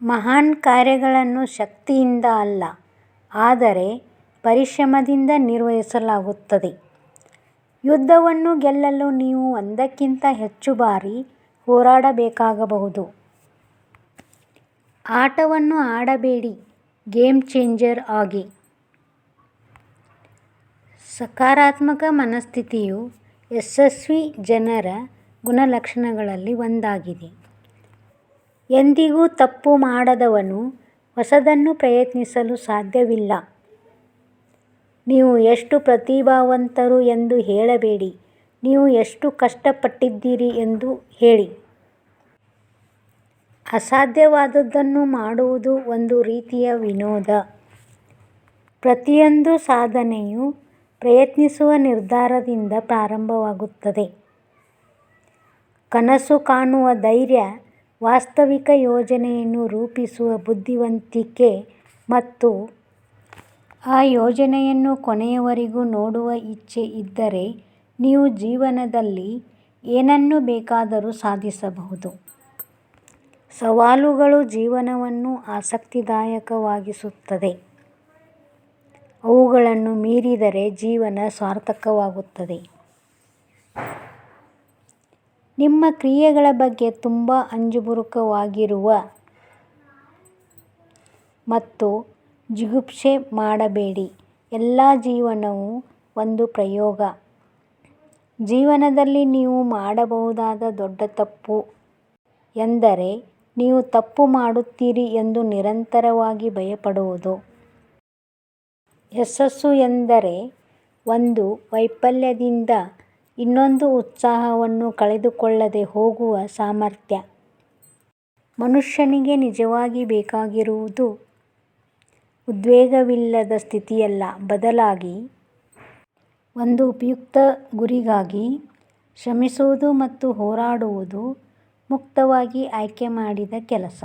ಮಹಾನ್ ಕಾರ್ಯಗಳನ್ನು ಶಕ್ತಿಯಿಂದ ಅಲ್ಲ, ಆದರೆ ಪರಿಶ್ರಮದಿಂದ ನಿರ್ವಹಿಸಲಾಗುತ್ತದೆ. ಯುದ್ಧವನ್ನು ಗೆಲ್ಲಲು ನೀವು ಒಂದಕ್ಕಿಂತ ಹೆಚ್ಚು ಬಾರಿ ಹೋರಾಡಬೇಕಾಗಬಹುದು. ಆಟವನ್ನು ಆಡಬೇಡಿ, ಗೇಮ್ ಚೇಂಜರ್ ಆಗಿ. ಸಕಾರಾತ್ಮಕ ಮನಸ್ಥಿತಿಯು ಯಶಸ್ವಿ ಜನರ ಗುಣಲಕ್ಷಣಗಳಲ್ಲಿ ಒಂದಾಗಿದೆ. ಎಂದಿಗೂ ತಪ್ಪು ಮಾಡದವನು ಹೊಸದನ್ನು ಪ್ರಯತ್ನಿಸಲು ಸಾಧ್ಯವಿಲ್ಲ. ನೀವು ಎಷ್ಟು ಪ್ರತಿಭಾವಂತರು ಎಂದು ಹೇಳಬೇಡಿ. ನೀವು ಎಷ್ಟು ಕಷ್ಟಪಟ್ಟಿದ್ದೀರಿ ಎಂದು ಹೇಳಿ. ಅಸಾಧ್ಯವಾದದ್ದನ್ನು ಮಾಡುವುದು ಒಂದು ರೀತಿಯ ವಿನೋದ. ಪ್ರತಿಯೊಂದು ಸಾಧನೆಯು ಪ್ರಯತ್ನಿಸುವ ನಿರ್ಧಾರದಿಂದ ಪ್ರಾರಂಭವಾಗುತ್ತದೆ. ಕನಸು ಕಾಣುವ ಧೈರ್ಯ ವಾಸ್ತವಿಕ ಯೋಜನೆಯನ್ನು ರೂಪಿಸುವ ಬುದ್ಧಿವಂತಿಕೆ ಮತ್ತು ಆ ಯೋಜನೆಯನ್ನು ಕೊನೆಯವರೆಗೂ ನೋಡುವ ಇಚ್ಛೆ ಇದ್ದರೆ ನೀವು ಜೀವನದಲ್ಲಿ ಏನನ್ನು ಬೇಕಾದರೂ ಸಾಧಿಸಬಹುದು. ಸವಾಲುಗಳು ಜೀವನವನ್ನು ಆಸಕ್ತಿದಾಯಕವಾಗಿಸುತ್ತದೆ. ಅವುಗಳನ್ನು ಮೀರಿದರೆ ಜೀವನ ಸಾರ್ಥಕವಾಗುತ್ತದೆ. ನಿಮ್ಮ ಕ್ರಿಯೆಗಳ ಬಗ್ಗೆ ತುಂಬ ಅಂಜುಬುರುಕವಾಗಿರುವ ಮತ್ತು ಜಿಗುಪ್ಸೆ ಮಾಡಬೇಡಿ. ಎಲ್ಲ ಜೀವನವು ಒಂದು ಪ್ರಯೋಗ. ಜೀವನದಲ್ಲಿ ನೀವು ಮಾಡಬಹುದಾದ ದೊಡ್ಡ ತಪ್ಪು ಎಂದರೆ ನೀವು ತಪ್ಪು ಮಾಡುತ್ತೀರಿ ಎಂದು ನಿರಂತರವಾಗಿ ಭಯಪಡುವುದು. ಯಶಸ್ಸು ಎಂದರೆ ಒಂದು ವೈಫಲ್ಯದಿಂದ ಇನ್ನೊಂದು ಉತ್ಸಾಹವನ್ನು ಕಳೆದುಕೊಳ್ಳದೆ ಹೋಗುವ ಸಾಮರ್ಥ್ಯ. ಮನುಷ್ಯನಿಗೆ ನಿಜವಾಗಿ ಬೇಕಾಗಿರುವುದು ಉದ್ವೇಗವಿಲ್ಲದ ಸ್ಥಿತಿಯಲ್ಲ, ಬದಲಾಗಿ ಒಂದು ಉಪಯುಕ್ತ ಗುರಿಗಾಗಿ ಶ್ರಮಿಸುವುದು ಮತ್ತು ಹೋರಾಡುವುದು ಮುಕ್ತವಾಗಿ ಆಯ್ಕೆಮಾಡಿದ ಕೆಲಸ.